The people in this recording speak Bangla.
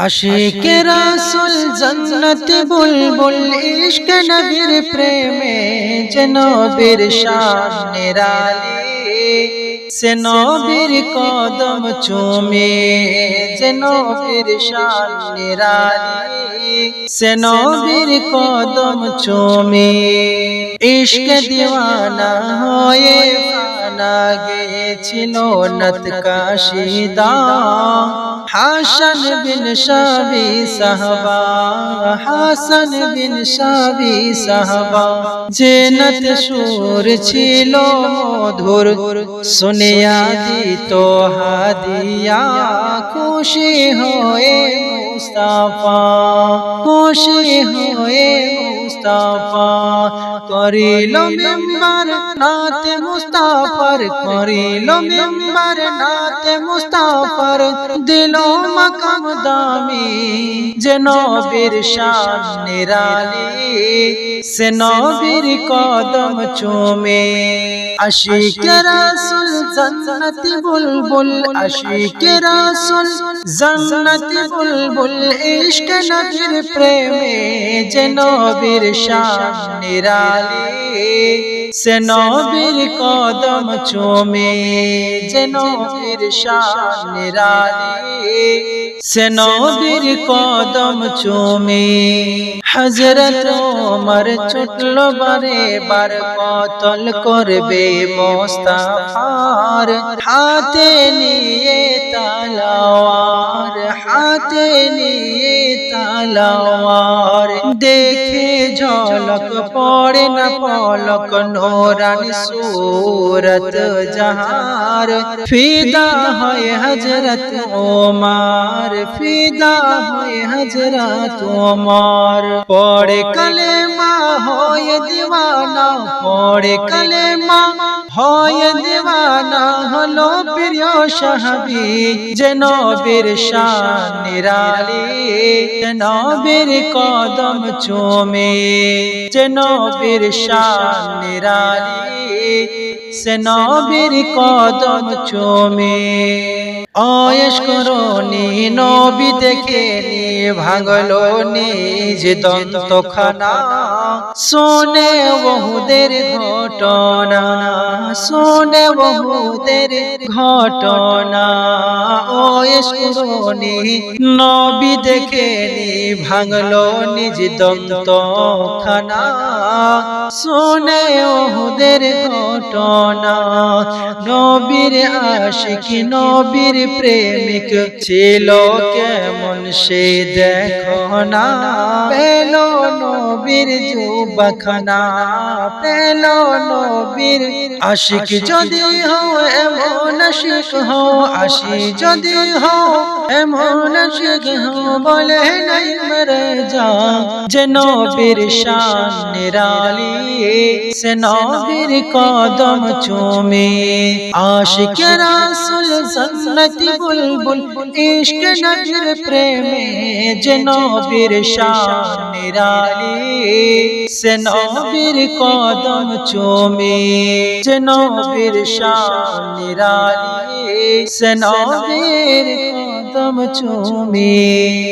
আশিকে রাসুল জন্নত বুলবুল ইশক নবীর প্রেমে যে নবীর শান নিরালি সে নবীর কদম চুমে যে নবীর শান নিরালি সে নবীর কদম চুমে। ইশক দিওয়ানা হয়ে ফানা গেছিল নত কাশিদা। হাসান বিন শাবি সাহবা, হাসান বিন শাবি সাহবা। জেনত সুর ছিল মধুর, শুনিয়া দিত হাদিয়া, খুশি হয়ে মুস্তাফা, খুশি হয়ে মুস্তাফা করিল মেম্বার নাতে মুস্তাফার করিল মেম্বার নাতে মুস্তাফার দিল মাকাম দামি। যে নবীর শান নিরালি সে নবীর কদম চুমে। আশিক রাসুল জন্নতি বুলবুল, আশিক রাসুল জন্নতি বুলবুল, ইশক নবীর প্রেমে। যে নবীর শান নিরালি সে নবীর কদম চুমে। যে নবীর নিরালি সে কদম চুমে। হজরত ওমর ছুটল বারে, বার কতল করবে মোস্তাফার। হাতে নিয়ে তালাওয়ার, হাতে নিয়ে তালাওয়ার। ঝলক পড়ে না পলক নোরানি সুরত জাহার ফিদা হয় হজরত ওমার ফিদা হয় হজরত ওমার পড়ে কলেমা হয় দিওয়ানা পড়ে কলেমা হয় দিওয়ানা হলো প্রিয় সাহাবি যেন বীর শান নিরালি যেন বীর কদম চুমে যেন বীর শান নিরালি, সে কদম চুমে। অয়েস করনি নবী দেখে নি ভাঙলো নিজ দন্ত খানা শোনে বহুদের ঘটনা শোনে বহুদের ঘটনা। করনি নবী দেখে নি, ভাঙলো নিজ দন্ত খানা শোনে ওহুদের ঘটনা, নবীর আশিক, নবীর প্রেমিক ছিল কেমন সে দেখো না পেল নবীর যুবখানা, পেল নবীর আশিক যদি হও এমন আশিক হও আশি যদি হও, এমন আশিক হও, বলে নাই মরে যা যে নবীর শান নিরালি সে নবীর কদম চুমে আশিক রাসুল জন্নতি বুলবুল, ইশক নবীর প্রেমে যে নবীর শান নিরালি সে নবীর কদম চুমে যে নবীর শান নিরালি সে নবীর কদম চুমে